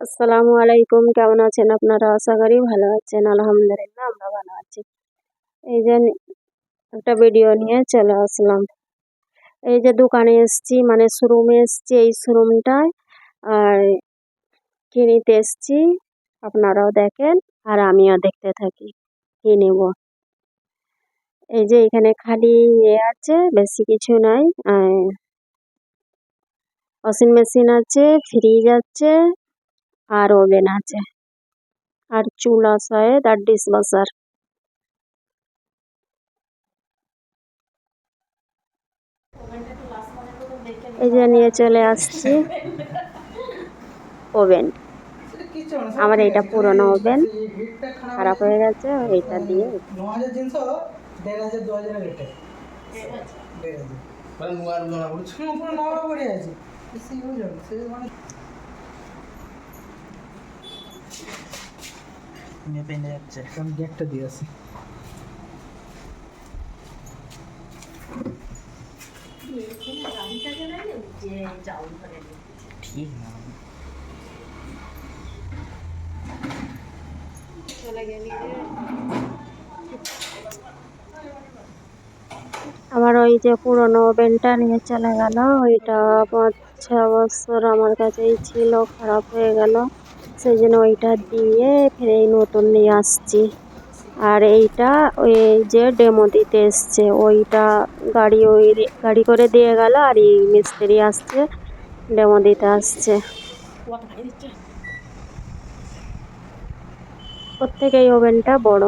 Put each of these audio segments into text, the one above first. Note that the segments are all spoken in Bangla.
আসসালামু আলাইকুম। কেমন আছেন আপনারা? আশা করি ভালো আছেন। আলহামদুলিল্লাহ, আমরা ভালো আছি। এই যে একটা ভিডিও নিয়ে চলে আসলাম। এই যে দোকানে এসছি মানে শোরুমে এসছি। এই শোরুমটায় আর কিনিতে এসছি। আপনারাও দেখেন, আর আমিও দেখতে থাকি। কি নেব? এই যে এখানে খালি এ আছে, বেশি কিছু নাই। ওয়াশিং মেশিন আছে ফ্রিজ আছে আর ওভেন আছে। আর চুলা শায়েদ আর ডিশওয়াশার এই যে নিয়ে চলে আসছি। ওভেন। আমার এটা পুরনো ওভেন। খারাপ হয়ে গেছে এইটা দিয়ে। মেপে নিয়ে যাচ্ছে। দিয়ে আসি ঠিক না। আমার ওই যে পুরনো ওভেনটা নিয়ে চলে গেল। ওইটা পাঁচ ছ বছর আমার কাছেই ছিল খারাপ হয়ে গেল। সেই জন্য ওইটা দিয়ে ফের এই নতুন নিয়ে আসছি। আর এইটা ওই যে ডেমো দিতে এসছে ওইটা গাড়ি ওই গাড়ি করে দিয়ে গেল আর এই মিস্ত্রি আসছে ডেমো দিতে আসছে। ওর থেকে এই ওভেনটা বড়।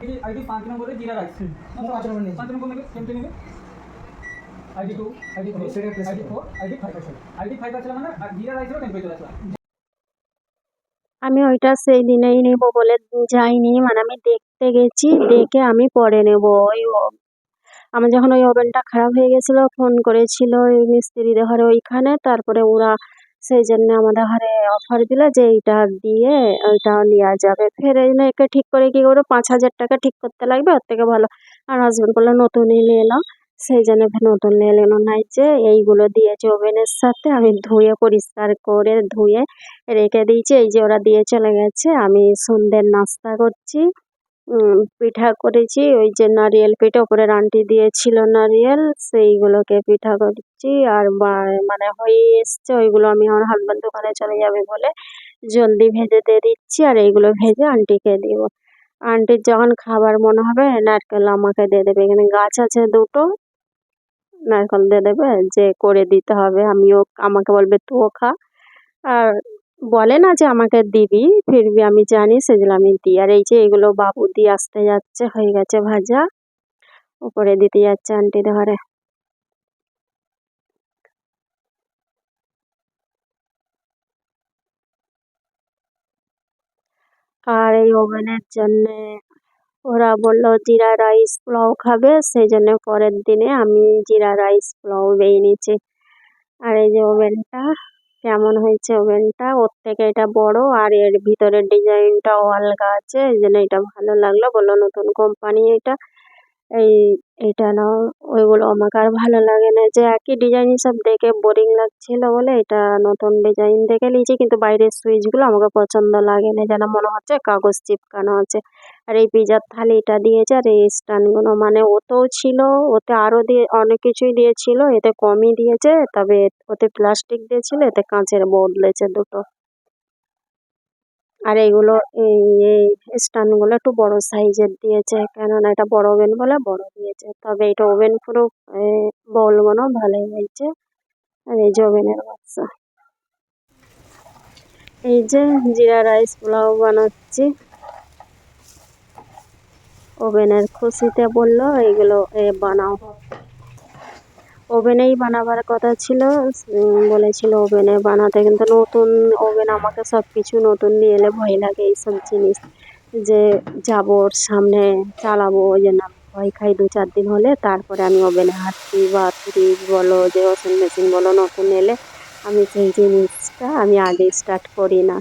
আইডি পাঁচ নম্বরে জিরা রাইস পাঁচ নম্বর নেই পাঁচ নম্বর নেবে কেমতে নেবে ID two ID three ID four ID five আছে। আইডি ফাইভ আছে মানে আর জিরা রাইসেরও টেম্পারেচার আছে আমি ওইটা সেই দিনেই নেব বলে যাইনি মানে আমি দেখতে গেছি দেখে আমি পরে নেব। ওই ও- আমার যখন ওই ওভেনটা খারাপ হয়ে গেছিল ফোন করেছিল ওই মিস্ত্রিদের ঘরে ওইখানে তারপরে ওরা সেই জন্য আমাদের ঘরে অফার দিল যে এইটা দিয়ে ওইটা নেওয়া যাবে। ফের একে ঠিক করে কী করব? পাঁচ হাজার টাকা ঠিক করতে লাগবে, ওর থেকে ভালো। আর হাজবেন্ড বলল নতুনই নিয়ে এলাম সেই জন্য নতুন নিয়ে এলো। নাই যে এইগুলো দিয়েছে ওভেনের সাথে, আমি ধুয়ে পরিষ্কার করে ধুয়ে রেখে দিয়েছি। এই যে ওরা দিয়ে চলে গেছে, আমি সন্ধ্যের নাস্তা করছি। উম, পিঠা করেছি। ওই যে নারিয়েল পিঠা ওপরে আন্টি দিয়েছিল নারিয়েল সেইগুলোকে পিঠা করছি। আর মানে হয়ে এসছে ওইগুলো আমি আমার হাজব্যান্ড দোকানে চলে যাবে বলে জলদি ভেজে দিয়ে দিচ্ছি আর এইগুলো ভেজে আন্টিকে দিব। আন্টির যখন খাবার মনে হবে নারকেল আমাকে দিয়ে দেবে। এখানে গাছ আছে দুটো নারকেল দিয়ে দেবে যে করে দিতে হবে। আমিও আমাকে বলবে তুইও খা। আর বলে না যে আমাকে দিবি, ফিরবি আমি জানি সেগুলো আমি দিই। আর এই যে এগুলো বাবু দিয়ে আসতে যাচ্ছে, হয়ে গেছে ভাজা, উপরে দিতে যাচ্ছে আন্টির ঘরে। আর এই ওভেনের জন্যে ওরা বলল, জিরা রাইস পোলাও খাবে সেই জন্য পরের দিনে আমি জিরা রাইস পোলাও বেয়ে নিয়েছি আর এই যে ওভেনটা কেমন হয়েছে ওভেন টা? ওর থেকে এটা বড় আর এর ভিতরের ডিজাইন টাও আলগা আছে। এই জন্য এটা ভালো লাগল। বলল, নতুন কোম্পানি এটা। এই এইটা না, ওইগুলো আমাকে আর ভালো লাগে না। যে একই ডিজাইন সব দেখে বোরিং লাগছিল বলে এটা নতুন ডিজাইন দেখে নিয়েছি, কিন্তু বাইরের সুইচগুলো আমাকে পছন্দ লাগে না। যেন মনে হচ্ছে কাগজ চিপকানো আছে। আর এই পিজার থালিটা দিয়েছে আর এই স্ট্যান্ডগুলো মানে ওতেও ছিল, ওতে আরও দিয়ে, অনেক কিছুই দিয়েছিল, এতে কমই দিয়েছে, তবে ওতে প্লাস্টিক দিয়েছিল, এতে কাঁচের বদলেছে দুটো। আর এইগুলো, এই এই স্ট্যান্ডগুলো একটু বড় সাইজের দিয়েছে, কেননা এটা বড় ওভেন বলে বড় দিয়েছে। তবে এটা ওভেন পুরো বলগুলো ভালোই হয়েছে। আর এই যে ওভেনের বাক্সা। এই যে জিরা রাইস পোলাও বানাচ্ছি। ওভেনের খুশিতে বলল এইগুলো এ, বানাও। ওভেনেই বানাবার কথা ছিল বলেছিল ওভেনে বানাতে। কিন্তু নতুন ওভেন আমাকে সব কিছু নতুন নিয়ে এলে ভয় লাগে এইসব জিনিস। যে যাব, ওর সামনে চালাবো, ওই জন্য আমি ভয় খাই দু চার দিন হলে। তারপরে আমি ওভেনে হাঁটছি বা ফ্রিজ বলো, যে ওয়াশিং মেশিন বলো, নতুন এলে আমি সেই জিনিসটা আমি আগে স্টার্ট করি না।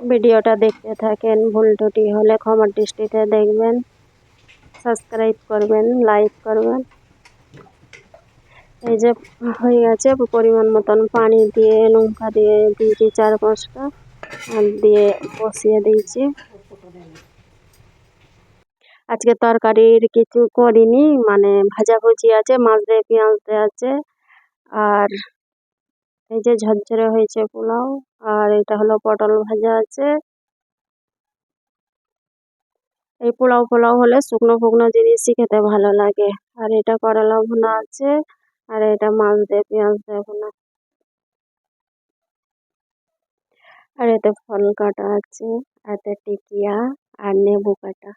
ভিডিওটা দেখতে থাকেন, ভুল টুটি হলে ক্ষমার দৃষ্টিতে দেখবেন। সাবস্ক্রাইব করবেন, লাইক করবেন। এই যে হয়ে গেছে পরিমাণ মতন পানি দিয়ে, লঙ্কা দিয়ে দিয়েছি চার পাঁচটা দিয়ে বসিয়ে দিয়েছি। আজকে তরকারির কিছু করিনি মানে ভাজাভুজি আছে, মাছ দিয়ে পেঁয়াজ দেওয়া আছে, আর এই যে ঝরঝরে হয়েছে পোলাও, আর এটা হলো পটল ভাজা আছে। এই পোলাও পোলাও হলে শুকনো, ফুকনো জিনিসই খেতে ভালো লাগে, আর এটা করলা ভুনা আছে। আর এটা মাছ দিয়ে পেঁয়াজ দিয়ে ভুনা আর এতে ফল কাটা আছে এতে টিকিয়া, আর নেবু কাটা।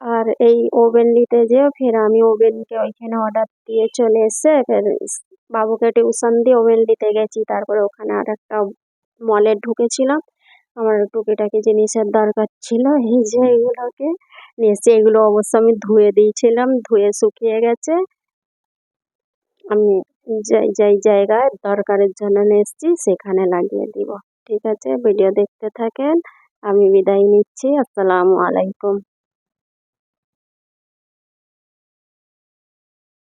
আর এই ওভেন নিতে যেয়ে ফের আমি ওভেনকে ওইখানে অর্ডার দিয়ে চলে এসে ফের বাবুকে টিউশন দিয়ে ওভেন নিতে গেছি, তারপরে ওখানে আর একটা মলে ঢুকেছিলাম। আমার টুকিটাকি জিনিসের দরকার ছিল, এই যে এগুলোকে নিয়ে এসে এগুলো অবশ্য আমি ধুয়ে দিয়েছিলাম, ধুয়ে শুকিয়ে গেছে। আমি যাই যাই জায়গায় দরকারের জন্য নিয়ে এসেছি সেখানে লাগিয়ে দিব। ঠিক আছে, ভিডিও দেখতে থাকেন, আমি বিদায় নিচ্ছি, আসসালামু আলাইকুম।